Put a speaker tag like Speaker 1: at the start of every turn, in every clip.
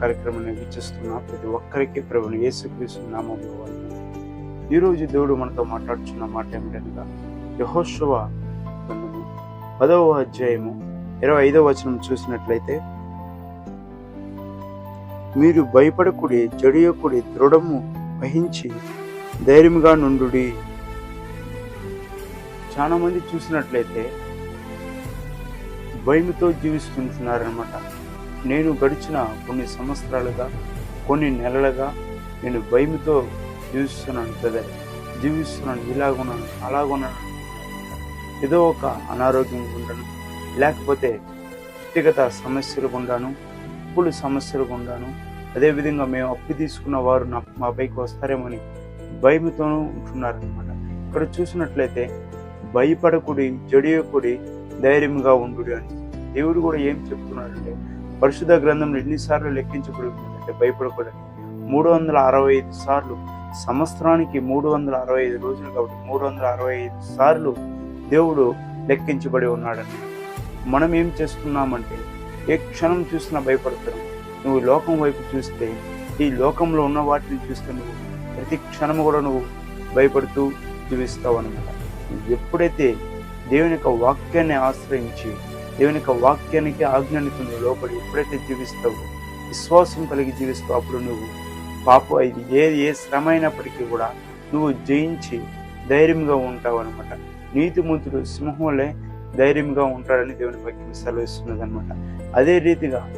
Speaker 1: కార్యక్రమాన్ని వీక్షిస్తున్న ప్రతి ఒక్కరికి ప్రభుని యేసుక్రీస్తు నామంలో వందనాలు. ఈరోజు దేవుడు మనతో మాట్లాడుచున్న మాట ఏమిటనగా యహోశవ గ్రంథము పదవ అధ్యాయము ఇరవై ఐదవ వచనం చూసినట్లయితే మీరు భయపడకుడి జడియకుడి దృఢము వహించి ధైర్యంగా నుండుడి చాలామంది చూసినట్లయితే భయముతో జీవిస్తుంటున్నారనమాట నేను గడిచిన కొన్ని సంవత్సరాలుగా కొన్ని నెలలుగా నేను భయంతో జీవిస్తున్నాను బ్రదర్. జీవిస్తున్నాను ఇలాగున్నాను అలాగున్నాను ఏదో ఒక అనారోగ్యం ఉండను. లేకపోతే వ్యక్తిగత సమస్యలు గుండాను అప్పులు సమస్యలు గుండాను అదేవిధంగా మేము అప్పు తీసుకున్న వారు నా మా పైకి వస్తారేమని భయంతోనూ ఉంటున్నారనమాట ఇక్కడ చూసినట్లయితే భయపడకుడి జడియకుడి ధైర్యంగా ఉండు అని దేవుడు కూడా ఏం చెప్తున్నాడంటే పరిశుద్ధ గ్రంథంలో ఎన్నిసార్లు లెక్కించబడుతుందంటే భయపడకూడదు. మూడు వందల అరవై ఐదు సార్లు సంవత్సరానికి మూడు వందల అరవై ఐదు రోజులు కాబట్టి మూడు వందల అరవై ఐదు సార్లు దేవుడు లెక్కించబడి ఉన్నాడని మనం ఏం చేస్తున్నామంటే ఏ క్షణం చూసినా భయపడుతున్నాం నువ్వు లోకం వైపు చూస్తే ఈ లోకంలో ఉన్న వాటిని చూస్తే నువ్వు ప్రతి క్షణం కూడా నువ్వు భయపడుతూ జీవిస్తావు అనమాట ఎప్పుడైతే దేవుని యొక్క వాక్యాన్ని ఆశ్రయించి దేవుని యొక్క వాక్యానికి ఆజ్ఞానికి నువ్వు లోపడి ఎప్పుడైతే జీవిస్తావో. విశ్వాసం కలిగి జీవిస్తావు. అప్పుడు నువ్వు పాప ఇది ఏ ఏ శ్రమ అయినప్పటికీ కూడా నువ్వు జయించి ధైర్యంగా ఉంటావు అనమాట నీతిమంతుడు సింహంలే ధైర్యంగా ఉంటాడని దేవుని వాక్యం సెలవిస్తున్నది అనమాట అదే రీతిగా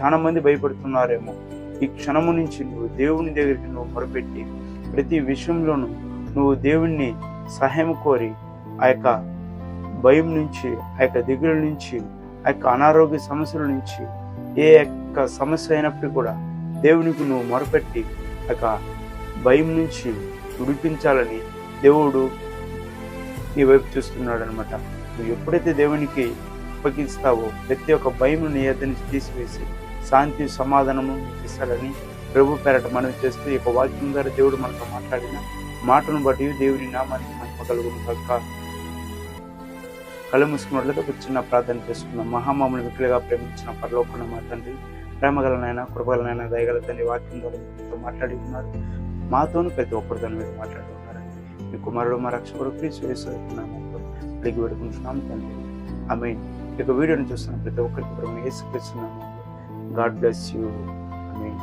Speaker 1: చాలా మంది భయపడుతున్నారేమో. ఈ క్షణము నుంచి నువ్వు దేవుని దగ్గరికి నువ్వు మొరపెట్టి ప్రతి విషయంలోనూ నువ్వు దేవుణ్ణి సహాయం కోరి ఆ యొక్క భయం నుంచి ఆ యొక్క దిగుల నుంచి ఆ యొక్క అనారోగ్య సమస్యల నుంచి ఏ యొక్క సమస్య అయినప్పటికీ కూడా దేవునికి నువ్వు మొరపెట్టి ఆ యొక్క భయం నుంచి విడిపించాలని దేవుడు నీ వైపు చూస్తున్నాడు అనమాట నువ్వు ఎప్పుడైతే దేవునికి అప్పగిస్తావో ప్రతి ఒక్క భయం నీ నుంచి తీసివేసి శాంతి సమాధానము ఇస్తాడని ప్రభు పేరట మనం చేస్తూ ఈ యొక్క వాక్యం ద్వారా దేవుడు మనతో మాట్లాడిన మాటను బట్టి దేవుని నామాన్ని మనకు కలుగును కళ్ళు మూసుకున్నట్లుగా ఒక చిన్న ప్రార్థన చేసుకున్నాం మహామాములు మిక్కులుగా ప్రేమించిన పరలోకున్న మా తండ్రి ప్రేమగలనైనా కృపగలనైనా దయగల తండ్రి వాక్యం ద్వారా మీతో మాట్లాడి ఉన్నారు. మాతోను ప్రతి ఒక్కరితో మీరు మాట్లాడుతున్నారండి మీ కుమారుడు మా రక్షకుడు క్రీస్తు వేస్తున్నాము అడిగి పెడుకుంటున్నాం తండ్రి. ఐ మీన్ ఇక వీడియోని చూస్తున్న ప్రతి ఒక్కరికి ప్రభు God bless you. I mean